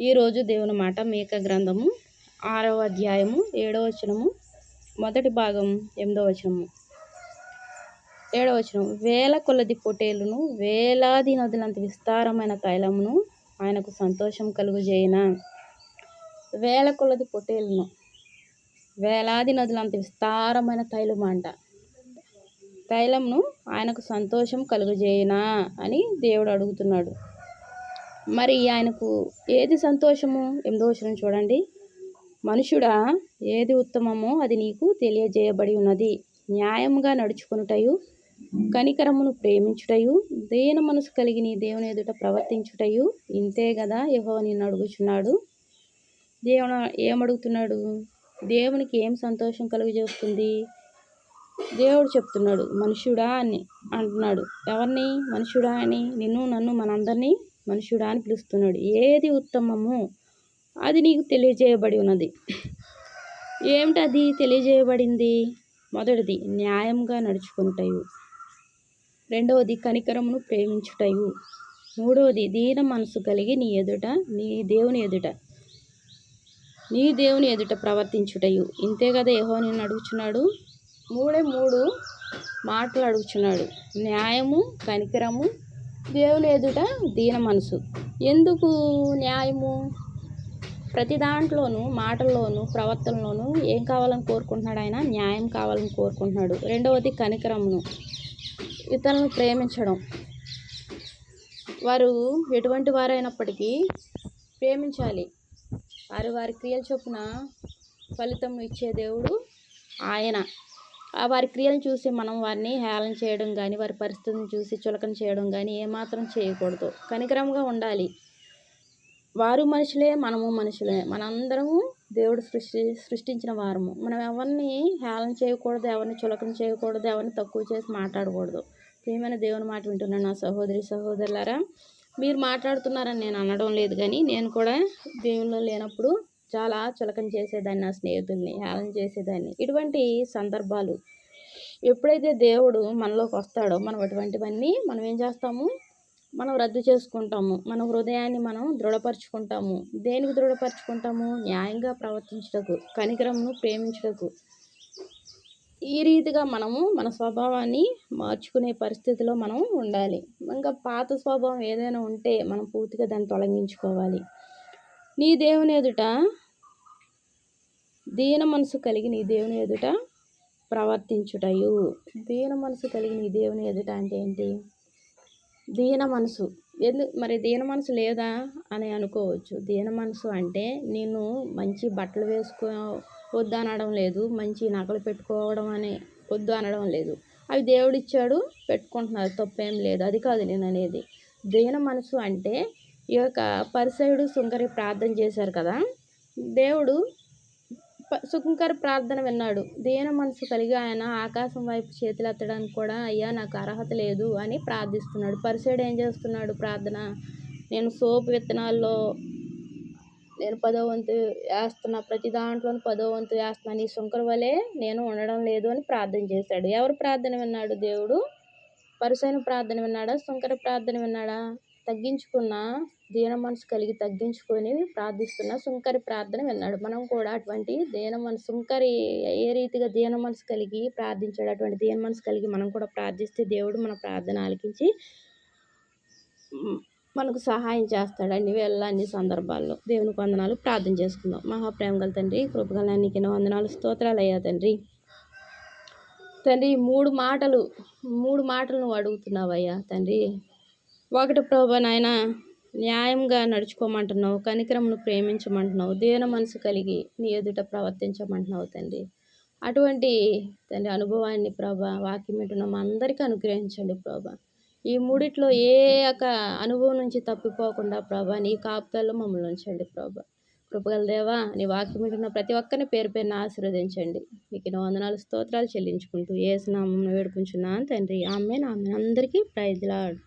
ఈరోజు దేవుని మాట మేక గ్రంథము ఆరవ అధ్యాయము ఏడవ వచనము. మొదటి భాగం ఎనిమిదవ వచనము. ఏడవ వచనం వేల కొలది పొటేలును వేలాది నదులంత విస్తారమైన తైలమును ఆయనకు సంతోషం కలుగుజేయన. వేల కొలది పొటేలును వేలాది నదులంత విస్తారమైన తైలము అంట. తైలమును ఆయనకు సంతోషం కలుగజేయనా అని దేవుడు అడుగుతున్నాడు. మరి ఆయనకు ఏది సంతోషము ఎనిమిదో చూడండి. మనుషుడా ఏది ఉత్తమమో అది నీకు తెలియజేయబడి ఉన్నది. న్యాయముగా నడుచుకునుటయు కనికరమును ప్రేమించుటయు దేన మనసు కలిగి నీ దేవుని ఎదుట ప్రవర్తించుటయు ఇంతే కదా యహో నిన్ను అడుగుచున్నాడు. దేవుడు ఏమడుగుతున్నాడు? దేవునికి ఏం సంతోషం కలుగజేస్తుంది? దేవుడు చెప్తున్నాడు మనుషుడా అని అంటున్నాడు. ఎవరిని? మనుషుడా అని నిన్ను నన్ను మనందరినీ మనుషుడా అని పిలుస్తున్నాడు. ఏది ఉత్తమము అది నీకు తెలియజేయబడి ఉన్నది. ఏమిటది తెలియజేయబడింది? మొదటిది న్యాయంగా నడుచుకుంటాయు రెండవది కనికరమును ప్రేమించుటయు. మూడవది దీన మనసు కలిగి నీ ఎదుట నీ దేవుని ఎదుట నీ దేవుని ఎదుట ప్రవర్తించుటయు. ఇంతే కదా ఏహో నేను అడుగుచున్నాడు? మూడే మూడు మాటలు అడుగుచున్నాడు. న్యాయము కనికరము దేవుని ఎదుట దీన మనసు. ఎందుకు న్యాయము? ప్రతి దాంట్లోనూ మాటల్లోనూ ప్రవర్తనలోనూ ఏం కావాలని కోరుకుంటున్నాడు ఆయన? న్యాయం కావాలని కోరుకుంటున్నాడు. రెండవది కనికరమును. ఇతరులను ప్రేమించడం. వారు ఎటువంటి వారైనప్పటికీ ప్రేమించాలి. వారు వారి క్రియల చొప్పున ఫలితం ఇచ్చే దేవుడు ఆయన. వారి క్రియలను చూసి మనం వారిని హేళన చేయడం కానీ వారి పరిస్థితిని చూసి చులకన చేయడం కానీ ఏమాత్రం చేయకూడదు. కనికరంగా ఉండాలి. వారు మనుషులే మనము మనుషులే. మనందరము దేవుడు సృష్టి సృష్టించిన వారము. మనం ఎవరిని హేళన చేయకూడదు ఎవరిని చులకన చేయకూడదు ఎవరిని తక్కువ చేసి మాట్లాడకూడదు. ప్రియమైన దేవుని మాట వింటున్నాను నా సహోదరి సహోదరులారా మీరు మాట్లాడుతున్నారని నేను అనడం లేదు కానీ నేను కూడా దేవుళ్ళు లేనప్పుడు చాలా చులకన చేసేదాన్ని నా స్నేహితుల్ని హేళన చేసేదాన్ని. ఇటువంటి సందర్భాలు ఎప్పుడైతే దేవుడు మనలోకి వస్తాడో మనం అటువంటివన్నీ మనం ఏం చేస్తాము? మనం రద్దు చేసుకుంటాము. మన హృదయాన్ని మనం దృఢపరుచుకుంటాము. దేనికి దృఢపరుచుకుంటాము? న్యాయంగా ప్రవర్తించటకు కనికరమును ప్రేమించటకు. ఈ రీతిగా మనము మన స్వభావాన్ని మార్చుకునే పరిస్థితిలో మనం ఉండాలి. ఇంకా పాత స్వభావం ఏదైనా ఉంటే మనం పూర్తిగా దాన్ని తొలగించుకోవాలి. నీ దేవుని ఎదుట దీన మనసు కలిగి నీ దేవుని ఎదుట ప్రవర్తించుటయు. దీన మనసు కలిగి నీ దేవుని ఎదుట అంటే ఏంటి? దీన మనసు. ఎందు మరి దీన మనసు లేదా అని అనుకోవచ్చు. దీన మనసు అంటే నేను మంచి బట్టలు వేసుకో వద్దు అనడం లేదు. మంచి నగలు పెట్టుకోవడం అని వద్దు అనడం లేదు. అవి దేవుడిచ్చాడు పెట్టుకుంటున్నారు. తప్పేం లేదు. అది కాదు నేను అనేది. దీన మనసు అంటే ఈ యొక్క పరిసయుడు సుంకరి ప్రార్థన చేశారు కదా? దేవుడు సుంకర ప్రార్థన విన్నాడు. దీన మనసు కలిగి ఆయన ఆకాశం వైపు చేతులు ఎత్తడానికి కూడా అయ్యా నాకు అర్హత లేదు అని ప్రార్థిస్తున్నాడు. పరిసయుడు ఏం చేస్తున్నాడు? ప్రార్థన. నేను సోపు విత్తనాల్లో నేను పదో వంతు వేస్తున్నా ప్రతి దాంట్లోనూ పదో వంతు వేస్తున్నాను ఈ సుంకర వలె నేను ఉండడం లేదు అని ప్రార్థన చేశాడు. ఎవరు ప్రార్థన విన్నాడు? దేవుడు. పరుసైన ప్రార్థన విన్నాడా? సుంకర ప్రార్థన విన్నాడా? తగ్గించుకున్న దీన మనసు కలిగి తగ్గించుకొని ప్రార్థిస్తున్న సుంకరి ప్రార్థన విన్నాడు. మనం కూడా అటువంటి దీన మనసు సుంకరి ఏ రీతిగా దీన మనసు కలిగి ప్రార్థించాడు అటువంటి దీన మనసు కలిగి మనం కూడా ప్రార్థిస్తే దేవుడు మన ప్రార్థన ఆలకించి మనకు సహాయం చేస్తాడు. అన్ని వేళ అన్ని సందర్భాల్లో దేవుని వందనాలు ప్రార్థన చేసుకుందాం. మహాప్రేమ గల తండ్రి కృపగలానికి వందనాలు స్తోత్రాలు అయ్యా తండ్రి. తండ్రి మూడు మాటలు మూడు మాటలు నువ్వు అడుగుతున్నావయ్యా తండ్రి. ఒకటి ప్రభా నాయన న్యాయంగా నడుచుకోమంటున్నావు కనికరమును ప్రేమించమంటున్నావు దేన మనసు కలిగి నీ ఎదుట ప్రవర్తించమంటున్నావు తండ్రి. అటువంటి తండ్రి అనుభవాన్ని ప్రభా వాక్యం వింటున్నాం అందరికీ అనుగ్రహించండి ప్రభా. ఈ మూడిట్లో ఏ ఒక అనుభవం నుంచి తప్పిపోకుండా ప్రభా నీ కాపుతాల్లో మమ్మల్ని ఉంచండి ప్రభా. కృపగల దేవా నీ వాక్యం వింటున్న ప్రతి ఒక్కరిని పేరు పేరున ఆశీర్వదించండి. మీకు వందనాలు స్తోత్రాలు చెల్లించుకుంటూ ఏ స్నామం వేడుకుంటున్నాను తండ్రి. ఆమె ఆమె అందరికీ ప్రైజ్లాడు